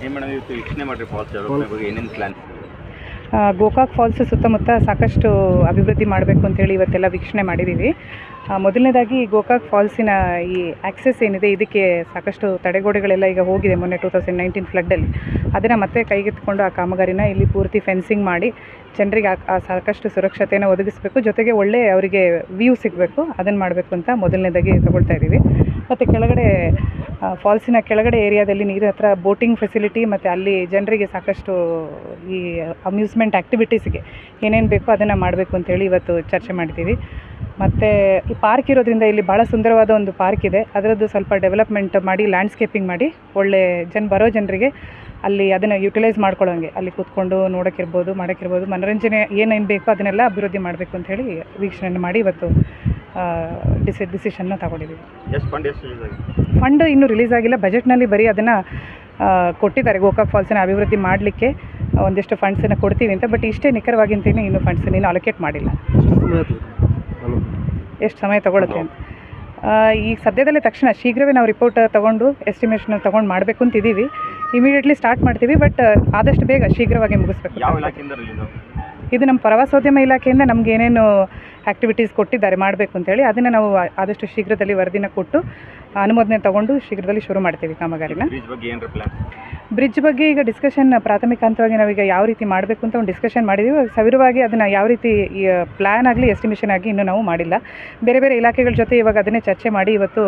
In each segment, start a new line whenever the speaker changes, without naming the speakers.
ಏನು ಮೇಡಮ್ ಇವತ್ತು ವೀಕ್ಷಣೆ ಮಾಡಿರಿ ಫಾಲ್ಸ್ ಡೆವಲಪ್ಮೆಂಟ್ ಬಗ್ಗೆ ಏನೇನು ಪ್ಲಾನ್
ಆ, ಗೋಕಾಕ್ ಫಾಲ್ಸ್ ಸುತ್ತಮುತ್ತ ಸಾಕಷ್ಟು ಅಭಿವೃದ್ಧಿ ಮಾಡಬೇಕು ಅಂತೇಳಿ ಇವತ್ತೆಲ್ಲ ವೀಕ್ಷಣೆ ಮಾಡಿದ್ದೀವಿ ಮೊದಲನೇದಾಗಿ ಗೋಕಾಕ್ ಫಾಲ್ಸಿನ ಈ ಆಕ್ಸೆಸ್ ಏನಿದೆ ಇದಕ್ಕೆ ಸಾಕಷ್ಟು ತಡೆಗೋಡೆಗಳೆಲ್ಲ ಈಗ ಹೋಗಿದೆ ಮೊನ್ನೆ ಟೂ ತೌಸಂಡ್ ನೈನ್ಟೀನ್ ಫ್ಲಡ್ಡಲ್ಲಿ ಅದನ್ನು ಮತ್ತೆ ಕೈಗೆತ್ತಿಕೊಂಡು ಆ ಕಾಮಗಾರಿನ ಇಲ್ಲಿ ಪೂರ್ತಿ ಫೆನ್ಸಿಂಗ್ ಮಾಡಿ ಜನರಿಗೆ ಆ- ಸಾಕಷ್ಟು ಸುರಕ್ಷತೆಯನ್ನು ಒದಗಿಸಬೇಕು. ಜೊತೆಗೆ ಒಳ್ಳೆ ಅವರಿಗೆ ವ್ಯೂ ಸಿಗಬೇಕು. ಅದನ್ನು ಮಾಡಬೇಕು ಅಂತ ಮೊದಲನೇದಾಗಿ ತಗೊಳ್ತಾ ಇದ್ದೀವಿ ಮತ್ತು ಕೆಳಗಡೆ ಫಾಲ್ಸಿನ ಕೆಳಗಡೆ ಏರಿಯಾದಲ್ಲಿ ನೀರು ಹತ್ರ ಬೋಟಿಂಗ್ ಫೆಸಿಲಿಟಿ ಮತ್ತು ಅಲ್ಲಿ ಜನರಿಗೆ ಸಾಕಷ್ಟು ಈ ಅಮ್ಯೂಸ್ಮೆಂಟ್ ಆ್ಯಕ್ಟಿವಿಟೀಸ್ಗೆ ಏನೇನು ಬೇಕೋ ಅದನ್ನು ಮಾಡಬೇಕು ಅಂತೇಳಿ ಇವತ್ತು ಚರ್ಚೆ ಮಾಡ್ತೀವಿ ಮತ್ತು ಈ ಪಾರ್ಕ್ ಇರೋದ್ರಿಂದ ಇಲ್ಲಿ ಭಾಳ ಸುಂದರವಾದ ಒಂದು ಪಾರ್ಕ್ ಇದೆ. ಅದರದ್ದು ಸ್ವಲ್ಪ ಡೆವಲಪ್ಮೆಂಟ್ ಮಾಡಿ ಲ್ಯಾಂಡ್ಸ್ಕೇಪಿಂಗ್ ಮಾಡಿ, ಒಳ್ಳೆ ಜನ ಬರೋ ಜನರಿಗೆ ಅಲ್ಲಿ ಅದನ್ನು ಯುಟಿಲೈಸ್ ಮಾಡ್ಕೊಳ್ಳೋಂಗೆ. ಅಲ್ಲಿ ಕೂತ್ಕೊಂಡು ನೋಡೋಕ್ಕಿರ್ಬೋದು ಮಾಡೋಕ್ಕಿರ್ಬೋದು ಮನೋರಂಜನೆ ಏನೇನು ಬೇಕೋ ಅದನ್ನೆಲ್ಲ ಅಭಿವೃದ್ಧಿ ಮಾಡಬೇಕು ಅಂತೇಳಿ ವೀಕ್ಷಣೆ ಮಾಡಿ ಇವತ್ತು ಡಿಸಿ ಡಿಸಿಷನ್ನ ತಗೊಂಡಿದ್ದೀವಿ
ಫಂಡ್
ಇನ್ನೂ ರಿಲೀಸ್ ಆಗಿಲ್ಲ. ಬಜೆಟ್ನಲ್ಲಿ ಬರೀ ಅದನ್ನು ಕೊಟ್ಟಿದ್ದಾರೆ. ಗೋಕಾಕ್ ಫಾಲ್ಸಿನ ಅಭಿವೃದ್ಧಿ ಮಾಡಲಿಕ್ಕೆ ಒಂದಿಷ್ಟು ಫಂಡ್ಸನ್ನು ಕೊಡ್ತೀವಿ ಅಂತ. ಬಟ್ ಇಷ್ಟೇ ನಿಖರವಾಗಿ ಅಂತೇನೆ ಇನ್ನೂ ಫಂಡ್ಸನ್ನು ಇನ್ನೂ ಅಲೋಕೇಟ್ ಮಾಡಿಲ್ಲ. ಎಷ್ಟು ಸಮಯ ತಗೊಳುತ್ತೆ ಅಂತ. ಈ ಈಗ ಸದ್ಯದಲ್ಲೇ ತಕ್ಷಣ ಶೀಘ್ರವೇ ನಾವು ರಿಪೋರ್ಟ್ ತೊಗೊಂಡು ಎಸ್ಟಿಮೇಷನ್ ತೊಗೊಂಡು ಮಾಡಬೇಕು ಅಂತಿದ್ದೀವಿ ಇಮಿಡಿಯೇಟ್ಲಿ ಸ್ಟಾರ್ಟ್ ಮಾಡ್ತೀವಿ. ಬಟ್ ಆದಷ್ಟು ಬೇಗ ಶೀಘ್ರವಾಗಿ ಮುಗಿಸ್ಬೇಕು ಇದು ನಮ್ಮ ಪ್ರವಾಸೋದ್ಯಮ ಇಲಾಖೆಯಿಂದ ನಮ್ಗೆ ಏನೇನು ಆ್ಯಕ್ಟಿವಿಟೀಸ್ ಕೊಟ್ಟಿದ್ದಾರೆ ಮಾಡಬೇಕು ಅಂತೇಳಿ ಅದನ್ನು ನಾವು ಆದಷ್ಟು ಶೀಘ್ರದಲ್ಲಿ ವರದಿನ ಕೊಟ್ಟು ಅನುಮೋದನೆ ತಗೊಂಡು ಶೀಘ್ರದಲ್ಲಿ ಶುರು ಮಾಡ್ತೀವಿ ಕಾಮಗಾರಿನ.
ಬ್ರಿಡ್ಜ್ ಬಗ್ಗೆ
ಈಗ ಡಿಸ್ಕಷನ್ ಪ್ರಾಥಮಿಕ ಹಂತವಾಗಿ ನಾವೀಗ ಯಾವ ರೀತಿ ಮಾಡಬೇಕು ಅಂತ ಒಂದು ಡಿಸ್ಕಷನ್ ಮಾಡಿದ್ದೀವಿ ಸವಿರವಾಗಿ ಅದನ್ನು ಯಾವ ರೀತಿ ಪ್ಲ್ಯಾನ್ ಆಗಲಿ ಎಸ್ಟಿಮೇಷನ್ ಆಗಿ ಇನ್ನೂ ನಾವು ಮಾಡಿಲ್ಲ. ಬೇರೆ ಬೇರೆ ಇಲಾಖೆಗಳ ಜೊತೆ ಇವಾಗ ಅದನ್ನೇ ಚರ್ಚೆ ಮಾಡಿ ಇವತ್ತು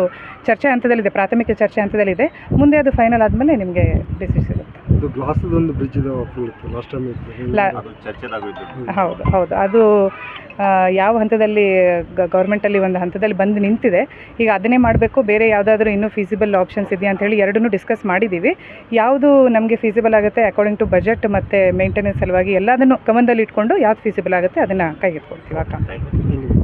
ಚರ್ಚೆ ಹಂತದಲ್ಲಿದೆ ಪ್ರಾಥಮಿಕ ಚರ್ಚೆ ಹಂತದಲ್ಲಿದೆ. ಮುಂದೆ ಅದು ಫೈನಲ್ ಆದಮೇಲೆ ನಿಮಗೆ ಡಿಸಿಷನ್ ಸಿಗುತ್ತೆ.
ಇದು ಗ್ಲಾಸ್ ಒಂದು ಬ್ರಿಡ್ಜ್ ಇತ್ತು. ಲಾಸ್ಟ್ ಟೈಮ್
ಹೌದು ಹೌದು. ಅದು ಯಾವ ಹಂತದಲ್ಲಿ ಗೌರ್ಮೆಂಟಲ್ಲಿ ಒಂದು ಹಂತದಲ್ಲಿ ಬಂದು ನಿಂತಿದೆ. ಈಗ ಅದನ್ನೇ ಮಾಡಬೇಕು ಬೇರೆ ಯಾವುದಾದ್ರೂ ಇನ್ನೂ ಫೀಸಿಬಲ್ ಆಪ್ಷನ್ಸ್ ಇದೆಯಾ ಅಂತೇಳಿ ಎರಡನ್ನೂ ಡಿಸ್ಕಸ್ ಮಾಡಿದ್ದೀವಿ ಯಾವುದು ನಮಗೆ ಫೀಸಿಬಲ್ ಆಗುತ್ತೆ ಅಕಾರ್ಡಿಂಗ್ ಟು ಬಜೆಟ್ ಮತ್ತು ಮೇಂಟೆನೆನ್ಸ್ ಸಲುವಾಗಿ ಎಲ್ಲದನ್ನು ಗಮನದಲ್ಲಿ ಇಟ್ಕೊಂಡು ಯಾವ್ದು ಫೀಸಿಬಲ್ ಆಗುತ್ತೆ ಅದನ್ನು ಕೈಗೆತ್ಕೊಳ್ತೀವಿ